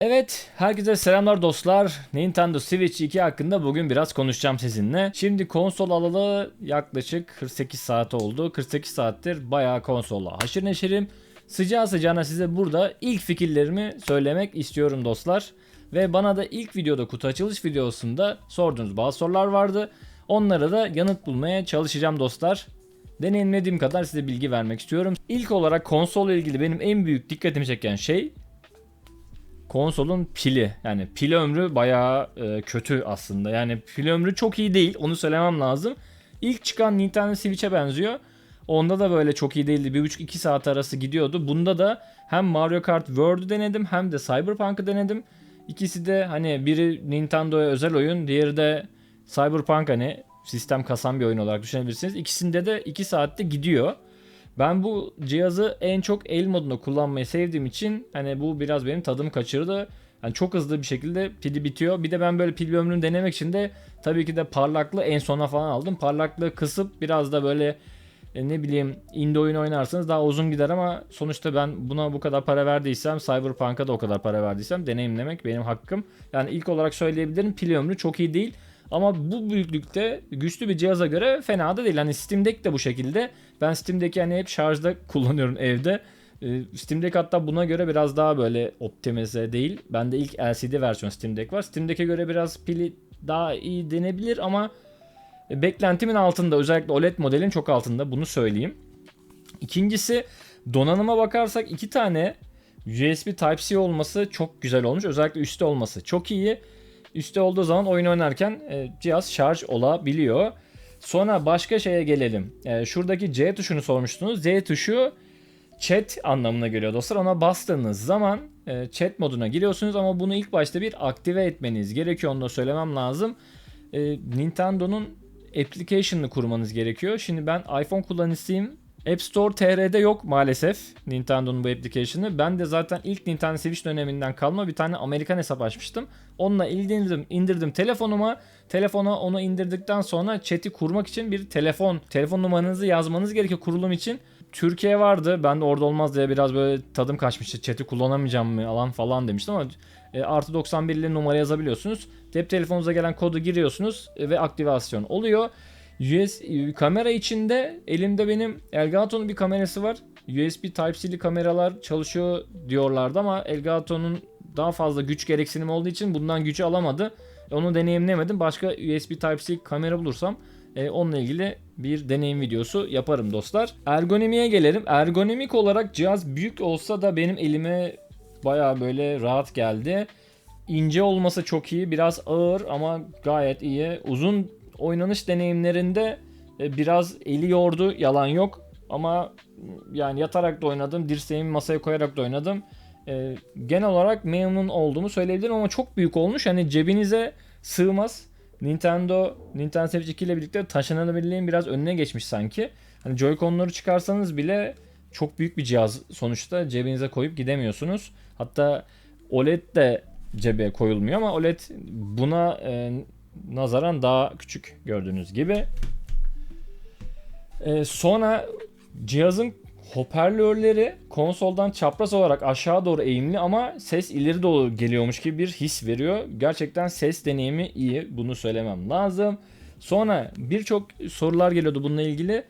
Evet, herkese selamlar dostlar. Nintendo Switch 2 hakkında bugün biraz konuşacağım sizinle. Şimdi konsol alalı yaklaşık 48 saat oldu. 48 saattir bayağı konsolla haşır neşirim. Sıcağı sıcağına size burada ilk fikirlerimi söylemek istiyorum dostlar. Ve bana da ilk videoda kutu açılış videosunda sorduğunuz bazı sorular vardı. Onlara da yanıt bulmaya çalışacağım dostlar. Deneyimlediğim kadar size bilgi vermek istiyorum. İlk olarak konsolla ilgili benim en büyük dikkatimi çeken şey konsolun pili. Yani pil ömrü bayağı e, kötü aslında. Yani pil ömrü çok iyi değil. Onu söylemem lazım. İlk çıkan Nintendo Switch'e benziyor. Onda da böyle çok iyi değildi. 1,5-2 saat arası gidiyordu. Bunda da hem Mario Kart World'u denedim hem de Cyberpunk'ı denedim. İkisi de hani biri Nintendo'ya özel oyun, diğeri de Cyberpunk hani sistem kasan bir oyun olarak düşünebilirsiniz. İkisinde de 2 saatte gidiyor. Ben bu cihazı en çok el modunda kullanmayı sevdiğim için hani bu biraz benim tadımı kaçırdı. Yani çok hızlı bir şekilde pili bitiyor. Bir de ben böyle pil ömrünü denemek için de tabii ki de parlaklığı en sona falan aldım. Parlaklığı kısıp biraz da böyle e, ne bileyim indie oyun oynarsanız daha uzun gider ama sonuçta ben buna bu kadar para verdiysem Cyberpunk'a da o kadar para verdiysem deneyimlemek benim hakkım. Yani ilk olarak söyleyebilirim pil ömrü çok iyi değil. Ama bu büyüklükte güçlü bir cihaza göre fena da değil. Hani Steam Deck de bu şekilde. Ben Steam Deck'i hani hep şarjda kullanıyorum evde. Ee, Steam Deck hatta buna göre biraz daha böyle optimize değil. Bende ilk LCD versiyon Steam Deck var. Steam Deck'e göre biraz pili daha iyi denebilir ama beklentimin altında. Özellikle OLED modelin çok altında bunu söyleyeyim. İkincisi donanıma bakarsak iki tane USB Type-C olması çok güzel olmuş. Özellikle üstte olması çok iyi. Üstte olduğu zaman oyun oynarken e, cihaz şarj olabiliyor. Sonra başka şeye gelelim. E, şuradaki C tuşunu sormuştunuz. Z tuşu chat anlamına geliyor dostlar. Ona bastığınız zaman e, chat moduna giriyorsunuz ama bunu ilk başta bir aktive etmeniz gerekiyor. Onu da söylemem lazım. E, Nintendo'nun application'ını kurmanız gerekiyor. Şimdi ben iPhone kullanıcısıyım. App Store TR'de yok maalesef Nintendo'nun bu application'ı. Ben de zaten ilk Nintendo Switch döneminden kalma bir tane Amerikan hesap açmıştım. Onunla indirdim, indirdim telefonuma. Telefona onu indirdikten sonra chat'i kurmak için bir telefon, telefon numaranızı yazmanız gerekiyor kurulum için. Türkiye vardı. Ben de orada olmaz diye biraz böyle tadım kaçmıştı. Chat'i kullanamayacağım mı alan falan demiştim ama e, artı 91 ile numara yazabiliyorsunuz. Cep telefonunuza gelen kodu giriyorsunuz e, ve aktivasyon oluyor. US kamera içinde elimde benim Elgato'nun bir kamerası var. USB Type-C'li kameralar çalışıyor diyorlardı ama Elgato'nun daha fazla güç gereksinimi olduğu için bundan gücü alamadı. Onu deneyimlemedim. Başka USB Type-C kamera bulursam e, onunla ilgili bir deneyim videosu yaparım dostlar. Ergonomiye gelelim. Ergonomik olarak cihaz büyük olsa da benim elime baya böyle rahat geldi. İnce olması çok iyi. Biraz ağır ama gayet iyi. Uzun oynanış deneyimlerinde e, biraz eli yordu yalan yok. Ama yani yatarak da oynadım dirseğimi masaya koyarak da oynadım. E, genel olarak memnun olduğumu söyleyebilirim ama çok büyük olmuş. Hani cebinize sığmaz. Nintendo Nintendo Switch 2 ile birlikte taşınabilirliğin biraz önüne geçmiş sanki. Hani Joy-Con'ları çıkarsanız bile çok büyük bir cihaz sonuçta. Cebinize koyup gidemiyorsunuz. Hatta OLED de cebe koyulmuyor ama OLED buna e, nazaran daha küçük gördüğünüz gibi. Ee, sonra cihazın hoparlörleri konsoldan çapraz olarak aşağı doğru eğimli ama ses ileri doğru geliyormuş gibi bir his veriyor. Gerçekten ses deneyimi iyi. Bunu söylemem lazım. Sonra birçok sorular geliyordu bununla ilgili.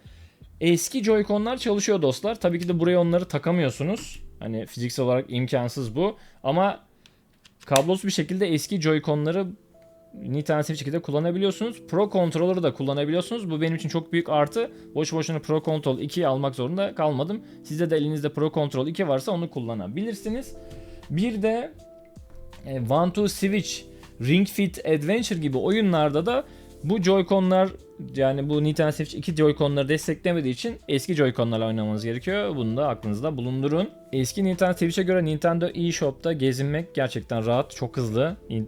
Eski Joy-Con'lar çalışıyor dostlar. Tabii ki de buraya onları takamıyorsunuz. Hani fiziksel olarak imkansız bu. Ama kablosuz bir şekilde eski Joy-Con'ları Nintendo Switch 2'de kullanabiliyorsunuz. Pro Controller'ı da kullanabiliyorsunuz. Bu benim için çok büyük artı. Boş boşuna Pro Control 2'yi almak zorunda kalmadım. Sizde de elinizde Pro Control 2 varsa onu kullanabilirsiniz. Bir de e, One to Switch, Ring Fit Adventure gibi oyunlarda da bu Joy-Con'lar yani bu Nintendo Switch 2 Joy-Con'ları desteklemediği için eski Joy-Con'larla oynamanız gerekiyor. Bunu da aklınızda bulundurun. Eski Nintendo Switch'e göre Nintendo eShop'ta gezinmek gerçekten rahat, çok hızlı. E,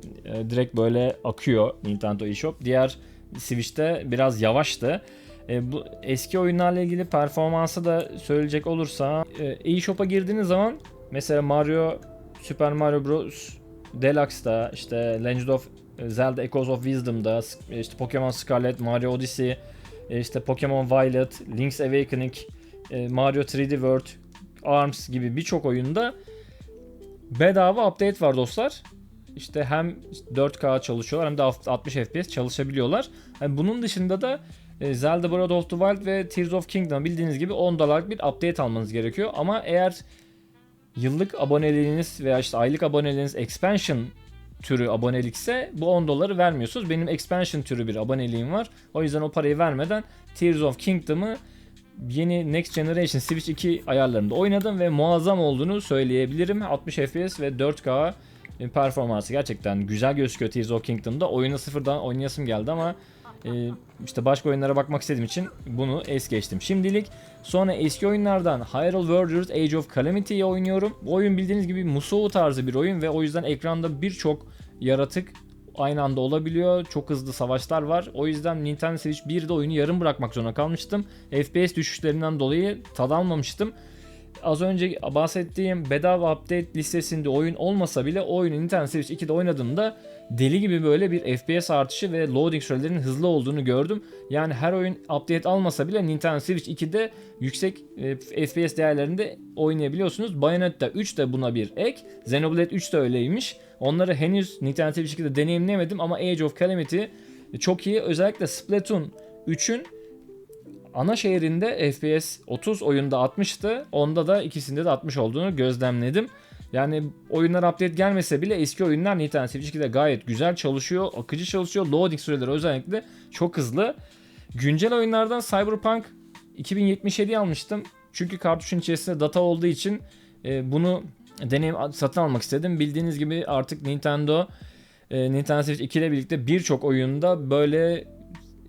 direkt böyle akıyor Nintendo eShop. Diğer Switch'te biraz yavaştı. E, bu eski oyunlarla ilgili performansı da söyleyecek olursa e, eShop'a girdiğiniz zaman mesela Mario Super Mario Bros. Deluxe'da işte Legend of Zelda Echoes of Wisdom'da, işte Pokemon Scarlet, Mario Odyssey, işte Pokemon Violet, Link's Awakening, Mario 3D World, ARMS gibi birçok oyunda bedava update var dostlar. İşte hem 4K çalışıyorlar hem de 60 FPS çalışabiliyorlar. Yani bunun dışında da e, Zelda Breath of the Wild ve Tears of Kingdom bildiğiniz gibi 10 dolarlık bir update almanız gerekiyor. Ama eğer yıllık aboneliğiniz veya işte aylık aboneliğiniz expansion türü abonelikse bu 10 doları vermiyorsunuz. Benim expansion türü bir aboneliğim var. O yüzden o parayı vermeden Tears of Kingdom'ı yeni Next Generation Switch 2 ayarlarında oynadım ve muazzam olduğunu söyleyebilirim. 60 FPS ve 4K performansı gerçekten güzel gözüküyor Tears of Kingdom'da. Oyunu sıfırdan oynayasım geldi ama e, işte başka oyunlara bakmak istediğim için bunu es geçtim. Şimdilik sonra eski oyunlardan Hyrule Warriors Age of Calamity'yi oynuyorum. Bu oyun bildiğiniz gibi Musou tarzı bir oyun ve o yüzden ekranda birçok yaratık aynı anda olabiliyor. Çok hızlı savaşlar var. O yüzden Nintendo Switch 1'de oyunu yarım bırakmak zorunda kalmıştım. FPS düşüşlerinden dolayı tad almamıştım. Az önce bahsettiğim bedava update listesinde oyun olmasa bile oyunu Nintendo Switch 2'de oynadığımda deli gibi böyle bir FPS artışı ve loading sürelerinin hızlı olduğunu gördüm. Yani her oyun update almasa bile Nintendo Switch 2'de yüksek e, FPS değerlerinde oynayabiliyorsunuz. Bayonetta 3 de buna bir ek. Xenoblade 3 de öyleymiş. Onları henüz Nintendo Switch 2'de deneyimlemedim ama Age of Calamity çok iyi. Özellikle Splatoon 3'ün ana şehrinde FPS 30 oyunda 60'tı. Onda da ikisinde de 60 olduğunu gözlemledim. Yani oyunlar update gelmese bile eski oyunlar Nintendo Switch 2'de gayet güzel çalışıyor, akıcı çalışıyor. Loading süreleri özellikle çok hızlı. Güncel oyunlardan Cyberpunk 2077 almıştım. Çünkü kartuşun içerisinde data olduğu için e, bunu deneyim satın almak istedim. Bildiğiniz gibi artık Nintendo e, Nintendo Switch 2 ile birlikte birçok oyunda böyle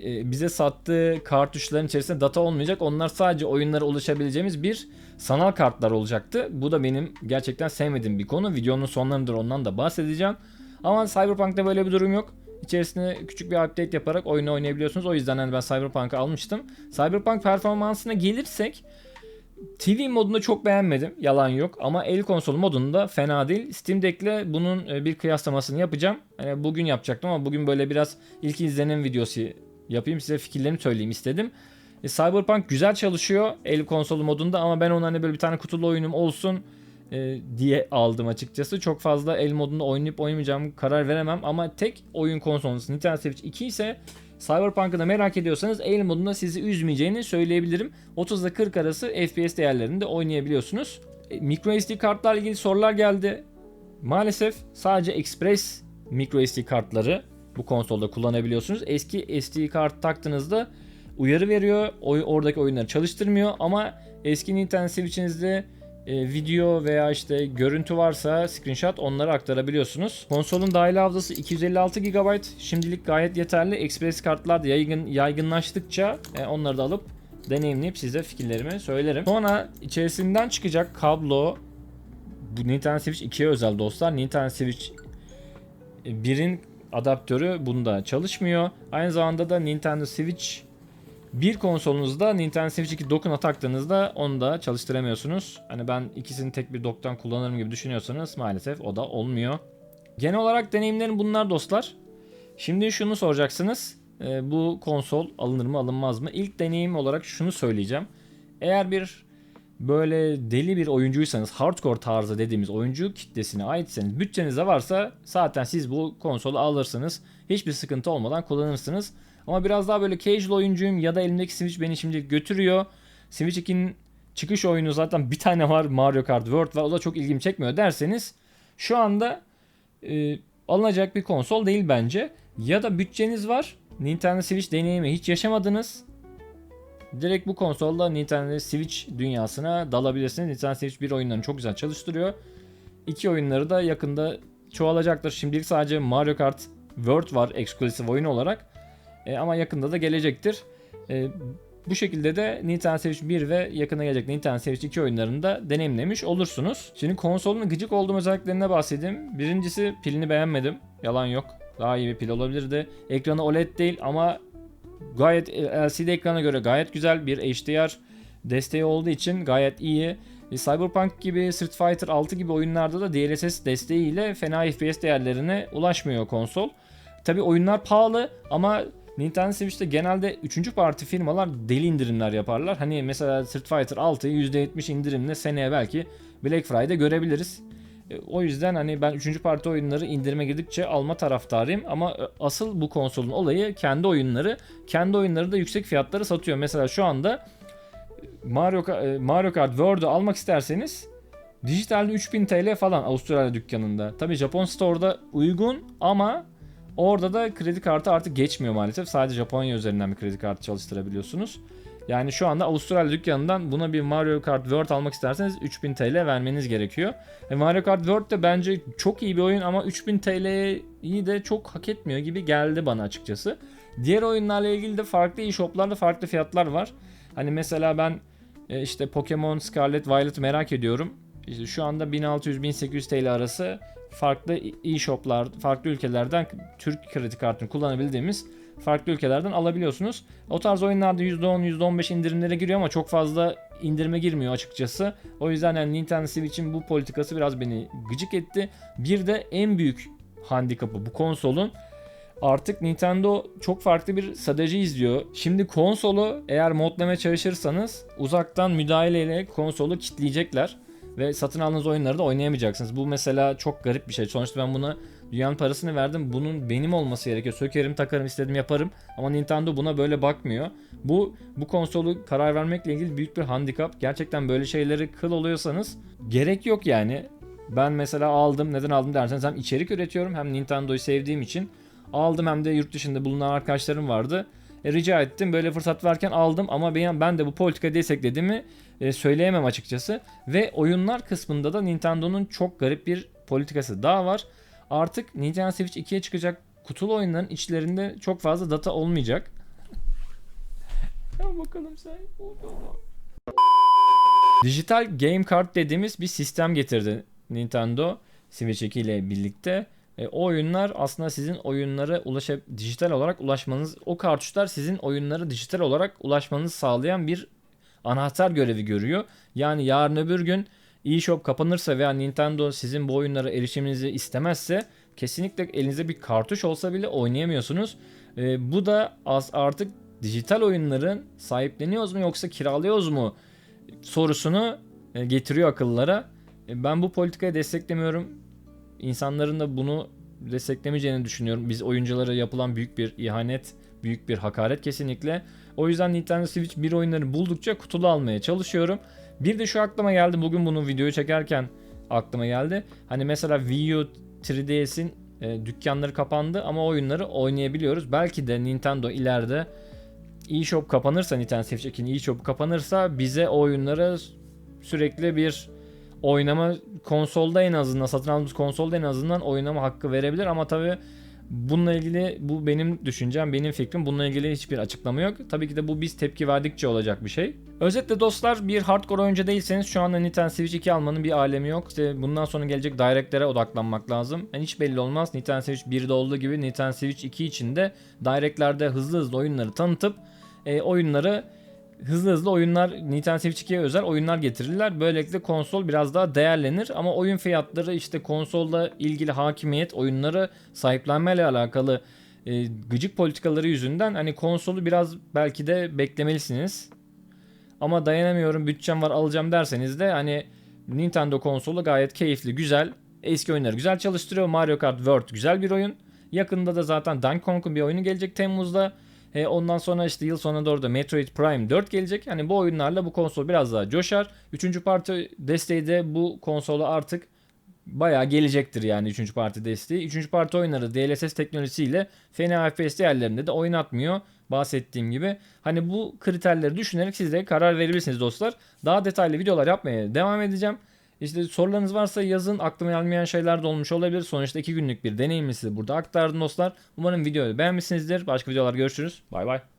e, bize sattığı kartuşların içerisinde data olmayacak. Onlar sadece oyunlara ulaşabileceğimiz bir sanal kartlar olacaktı. Bu da benim gerçekten sevmediğim bir konu. Videonun sonlarında ondan da bahsedeceğim. Ama Cyberpunk'ta böyle bir durum yok. İçerisine küçük bir update yaparak oyunu oynayabiliyorsunuz. O yüzden hani ben Cyberpunk'ı almıştım. Cyberpunk performansına gelirsek TV modunu çok beğenmedim. Yalan yok. Ama el konsolu modunda fena değil. Steam Deck'le bunun e, bir kıyaslamasını yapacağım. Yani bugün yapacaktım ama bugün böyle biraz ilk izlenim videosu yapayım. Size fikirlerimi söyleyeyim istedim. E, Cyberpunk güzel çalışıyor el konsolu modunda ama ben ona hani böyle bir tane kutulu oyunum olsun e, diye aldım açıkçası. Çok fazla el modunda oynayıp oynamayacağım karar veremem ama tek oyun konsolunuz Nintendo Switch 2 ise Cyberpunk'ı da merak ediyorsanız el modunda sizi üzmeyeceğini söyleyebilirim. 30 ile 40 arası FPS değerlerinde oynayabiliyorsunuz. E, microSD kartlarla ilgili sorular geldi. Maalesef sadece Express microSD kartları bu konsolda kullanabiliyorsunuz. Eski SD kart taktığınızda uyarı veriyor. Oy, oradaki oyunları çalıştırmıyor ama eski Nintendo Switch'inizde e, video veya işte görüntü varsa screenshot onları aktarabiliyorsunuz. Konsolun dahili hafızası 256 GB. Şimdilik gayet yeterli. Express kartlar da yaygın yaygınlaştıkça e, onları da alıp deneyimleyip size fikirlerimi söylerim. Sonra içerisinden çıkacak kablo bu Nintendo Switch 2'ye özel dostlar. Nintendo Switch 1'in adaptörü bunda çalışmıyor. Aynı zamanda da Nintendo Switch bir konsolunuzda Nintendo Switch 2 dokuna taktığınızda onu da çalıştıramıyorsunuz. Hani ben ikisini tek bir doktan kullanırım gibi düşünüyorsanız maalesef o da olmuyor. Genel olarak deneyimlerim bunlar dostlar. Şimdi şunu soracaksınız. E, bu konsol alınır mı alınmaz mı? İlk deneyim olarak şunu söyleyeceğim. Eğer bir böyle deli bir oyuncuysanız hardcore tarzı dediğimiz oyuncu kitlesine aitseniz bütçeniz de varsa zaten siz bu konsolu alırsınız. Hiçbir sıkıntı olmadan kullanırsınız. Ama biraz daha böyle casual oyuncuyum ya da elimdeki Switch beni şimdi götürüyor. Switch 2'nin çıkış oyunu zaten bir tane var Mario Kart World ve o da çok ilgimi çekmiyor derseniz şu anda e, alınacak bir konsol değil bence. Ya da bütçeniz var Nintendo Switch deneyimi hiç yaşamadınız. Direkt bu konsolda Nintendo Switch dünyasına dalabilirsiniz. Nintendo Switch bir oyunlarını çok güzel çalıştırıyor. İki oyunları da yakında çoğalacaktır. Şimdilik sadece Mario Kart World var eksklusif oyun olarak. E, ama yakında da gelecektir. E, bu şekilde de Nintendo Switch 1 ve yakında gelecek Nintendo Switch 2 oyunlarını da deneyimlemiş olursunuz. Şimdi konsolun gıcık olduğum özelliklerine bahsedeyim. Birincisi pilini beğenmedim. Yalan yok. Daha iyi bir pil olabilirdi. Ekranı OLED değil ama gayet LCD ekrana göre gayet güzel bir HDR desteği olduğu için gayet iyi. E, Cyberpunk gibi Street Fighter 6 gibi oyunlarda da DLSS desteğiyle fena FPS değerlerine ulaşmıyor konsol. Tabi oyunlar pahalı ama Nintendo Switch'te genelde 3. parti firmalar deli indirimler yaparlar. Hani mesela Street Fighter 6'yı %70 indirimle seneye belki Black Friday görebiliriz. E, O yüzden hani ben 3. parti oyunları indirime girdikçe alma taraftarıyım ama e, asıl bu konsolun olayı kendi oyunları. Kendi oyunları da yüksek fiyatlara satıyor. Mesela şu anda Mario, e, Mario Kart World'u almak isterseniz dijitalde 3000 TL falan Avustralya dükkanında. Tabi Japon Store'da uygun ama orada da kredi kartı artık geçmiyor maalesef. Sadece Japonya üzerinden bir kredi kartı çalıştırabiliyorsunuz. Yani şu anda Avustralya dükkanından buna bir Mario Kart World almak isterseniz 3000 TL vermeniz gerekiyor. E Mario Kart World de bence çok iyi bir oyun ama 3000 TL'yi de çok hak etmiyor gibi geldi bana açıkçası. Diğer oyunlarla ilgili de farklı e-shoplarda farklı fiyatlar var. Hani mesela ben e, işte Pokemon Scarlet Violet merak ediyorum. İşte şu anda 1600-1800 TL arası farklı e-shoplar, farklı ülkelerden Türk kredi kartını kullanabildiğimiz farklı ülkelerden alabiliyorsunuz. O tarz oyunlarda %10, %15 indirimlere giriyor ama çok fazla indirime girmiyor açıkçası. O yüzden yani Nintendo Switch'in bu politikası biraz beni gıcık etti. Bir de en büyük handikapı bu konsolun artık Nintendo çok farklı bir strateji izliyor. Şimdi konsolu eğer modlamaya çalışırsanız uzaktan müdahaleyle konsolu kitleyecekler ve satın aldığınız oyunları da oynayamayacaksınız. Bu mesela çok garip bir şey. Sonuçta ben buna dünyanın parasını verdim. Bunun benim olması gerekiyor. Sökerim, takarım, istedim yaparım. Ama Nintendo buna böyle bakmıyor. Bu bu konsolu karar vermekle ilgili büyük bir handikap. Gerçekten böyle şeyleri kıl oluyorsanız gerek yok yani. Ben mesela aldım. Neden aldım derseniz hem içerik üretiyorum hem Nintendo'yu sevdiğim için aldım hem de yurt dışında bulunan arkadaşlarım vardı. E, rica ettim böyle fırsat varken aldım ama ben, ben de bu politika desteklediğimi e, söyleyemem açıkçası. Ve oyunlar kısmında da Nintendo'nun çok garip bir politikası daha var. Artık Nintendo Switch 2'ye çıkacak kutulu oyunların içlerinde çok fazla data olmayacak. ya bakalım sen. Dijital Game Card dediğimiz bir sistem getirdi Nintendo Switch 2 ile birlikte. E, o oyunlar aslında sizin oyunlara ulaşıp dijital olarak ulaşmanız, o kartuşlar sizin oyunlara dijital olarak ulaşmanızı sağlayan bir anahtar görevi görüyor. Yani yarın öbür gün eShop kapanırsa veya Nintendo sizin bu oyunlara erişiminizi istemezse kesinlikle elinizde bir kartuş olsa bile oynayamıyorsunuz. E, bu da az artık dijital oyunların sahipleniyoruz mu yoksa kiralıyoruz mu sorusunu e, getiriyor akıllara. E, ben bu politikayı desteklemiyorum. İnsanların da bunu desteklemeyeceğini düşünüyorum. Biz oyunculara yapılan büyük bir ihanet, büyük bir hakaret kesinlikle. O yüzden Nintendo Switch bir oyunları buldukça kutulu almaya çalışıyorum. Bir de şu aklıma geldi bugün bunu videoyu çekerken aklıma geldi. Hani mesela Wii U 3DS'in e, dükkanları kapandı ama oyunları oynayabiliyoruz. Belki de Nintendo ileride eShop kapanırsa Nintendo Switch 2'nin eShop kapanırsa bize o oyunları sürekli bir oynama konsolda en azından satın aldığımız konsolda en azından oynama hakkı verebilir ama tabi bununla ilgili bu benim düşüncem benim fikrim bununla ilgili hiçbir açıklama yok. Tabii ki de bu biz tepki verdikçe olacak bir şey. Özetle dostlar bir hardcore oyuncu değilseniz şu anda Nintendo Switch 2 almanın bir alemi yok. İşte bundan sonra gelecek Direct'lere odaklanmak lazım. Yani hiç belli olmaz. Nintendo Switch 1'de olduğu gibi Nintendo Switch 2 için de Direct'lerde hızlı hızlı oyunları tanıtıp e, oyunları hızlı hızlı oyunlar Nintendo Switch 2'ye özel oyunlar getirirler. Böylelikle konsol biraz daha değerlenir ama oyun fiyatları işte konsolla ilgili hakimiyet oyunları sahiplenmeyle alakalı e, gıcık politikaları yüzünden hani konsolu biraz belki de beklemelisiniz. Ama dayanamıyorum bütçem var alacağım derseniz de hani Nintendo konsolu gayet keyifli, güzel. Eski oyunları güzel çalıştırıyor. Mario Kart World güzel bir oyun. Yakında da zaten Donkey Kong'un bir oyunu gelecek Temmuz'da. E, ondan sonra işte yıl sonuna doğru da Metroid Prime 4 gelecek. Yani bu oyunlarla bu konsol biraz daha coşar. Üçüncü parti desteği de bu konsola artık bayağı gelecektir yani üçüncü parti desteği. Üçüncü parti oyunları DLSS teknolojisiyle fena FPS değerlerinde de oynatmıyor. Bahsettiğim gibi. Hani bu kriterleri düşünerek siz de karar verebilirsiniz dostlar. Daha detaylı videolar yapmaya devam edeceğim. İşte sorularınız varsa yazın. Aklıma gelmeyen şeyler de olmuş olabilir. Sonuçta 2 günlük bir deneyimi size burada aktardım dostlar. Umarım videoyu beğenmişsinizdir. Başka videolar görüşürüz. Bay bay.